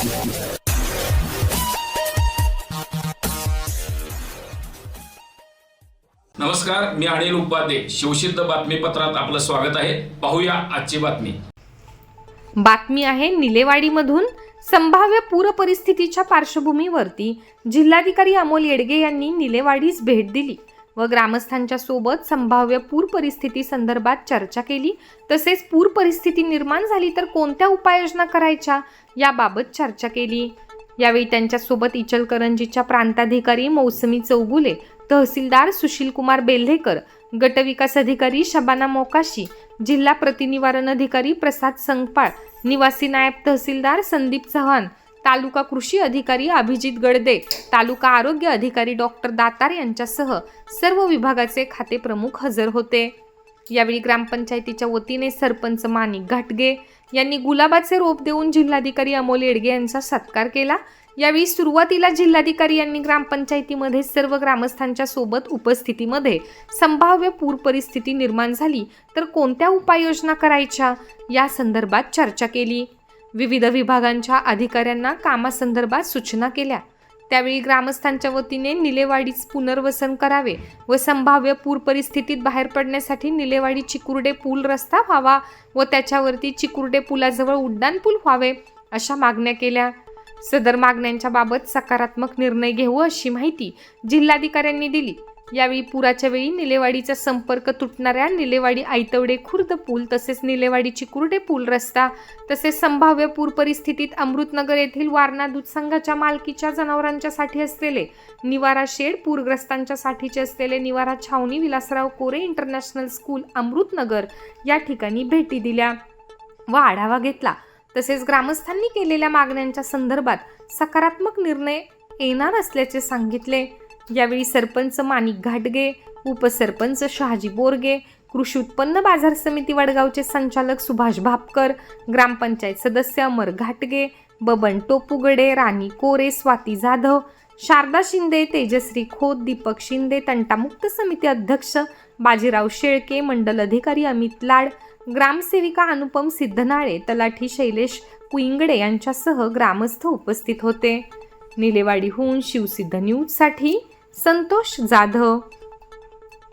नमस्कार मी अनिल उपाध्ये. शिवसिद्ध बातमीपत्रात आपलं स्वागत आहे. पाहूया आजची बातमी. बातमी आहे निलेवाडीमधून संभाव्य पूर परिस्थितीच्या पार्श्वभूमीवरती जिल्हाधिकारी अमोल येडगे यांनी निलेवाडीस भेट दिली. व ग्रामस्थांच्या सोबत संभाव्य पूर परिस्थिती संदर्भात चर्चा केली. तसेच पूर परिस्थिती निर्माण झाली तर कोणत्या उपाययोजना करायच्या? याबाबत चर्चा केली. यावेळी त्यांच्यासोबत इचलकरंजीच्या प्रांताधिकारी मौसमी चौगुले तहसीलदार सुशील कुमार बेल्हेकर गटविकास अधिकारी शबाना मोकाशी जिल्हा प्रतिनिवारण अधिकारी प्रसाद संगपाळ निवासी नायब तहसीलदार संदीप चव्हाण तालुका कृषी अधिकारी अभिजित गडदे तालुका आरोग्य अधिकारी डॉक्टर दातार यांच्यासह सर्व विभागाचे खाते प्रमुख हजर होते. यावेळी ग्रामपंचायतीच्या वतीने सरपंच माणिक घाटगे यांनी गुलाबाचे रोप देऊन जिल्हाधिकारी अमोल येडगे यांचा सत्कार केला. यावेळी सुरुवातीला जिल्हाधिकारी यांनी ग्रामपंचायतीमध्ये सर्व ग्रामस्थांच्या सोबत उपस्थितीमध्ये संभाव्य पूर परिस्थिती निर्माण झाली तर कोणत्या उपाययोजना करायच्या या संदर्भात चर्चा केली. विविध विभागांच्या अधिकाऱ्यांना कामासंदर्भात सूचना केल्या. त्यावेळी ग्रामस्थांच्या वतीने निलेवाडीच पुनर्वसन करावे व संभाव्य पूर परिस्थितीत बाहेर पडण्यासाठी निलेवाडी चिकुर्डे पूल रस्ता व्हावा व त्याच्यावरती चिकुर्डे पुलाजवळ उड्डाण पूल व्हावे अशा मागण्या केल्या. सदर मागण्यांच्या बाबत सकारात्मक निर्णय घेऊ अशी माहिती जिल्हाधिकाऱ्यांनी दिली. यावेळी पुराच्या वेळी निलेवाडीचा संपर्क तुटणाऱ्या निलेवाडी आयतवडे खुर्द पूल तसेच निलेवाडी चिकुर्डे पूल रस्ता तसेच संभाव्य पूर परिस्थितीत अमृतनगर येथील वारणा दूध संघाच्या मालकीच्या जनावरांच्यासाठी असलेले निवारा शेड पूरग्रस्तांच्यासाठीचे असलेले निवारा छावणी विलासराव कोरे इंटरनॅशनल स्कूल अमृतनगर या ठिकाणी भेटी दिल्या व आढावा घेतला. तसेच ग्रामस्थांनी केलेल्या मागण्यांच्या संदर्भात सकारात्मक निर्णय येणार असल्याचे सांगितले. यावेळी सरपंच माणिक घाटगे उपसरपंच शहाजी बोरगे कृषी उत्पन्न बाजार समिती वडगावचे संचालक सुभाष भापकर ग्रामपंचायत सदस्य अमर घाटगे बबन टोपुगडे राणी कोरे स्वाती जाधव शारदा शिंदे तेजश्री खोत दीपक शिंदे तंटामुक्त समिती अध्यक्ष बाजीराव शेळके मंडल अधिकारी अमित लाड ग्रामसेविका अनुपम सिद्धनाळे तलाठी शैलेश कुईंगडे यांच्यासह ग्रामस्थ उपस्थित होते. निलेवाडीहून शिवसिद्ध न्यूजसाठी संतोष जाधव.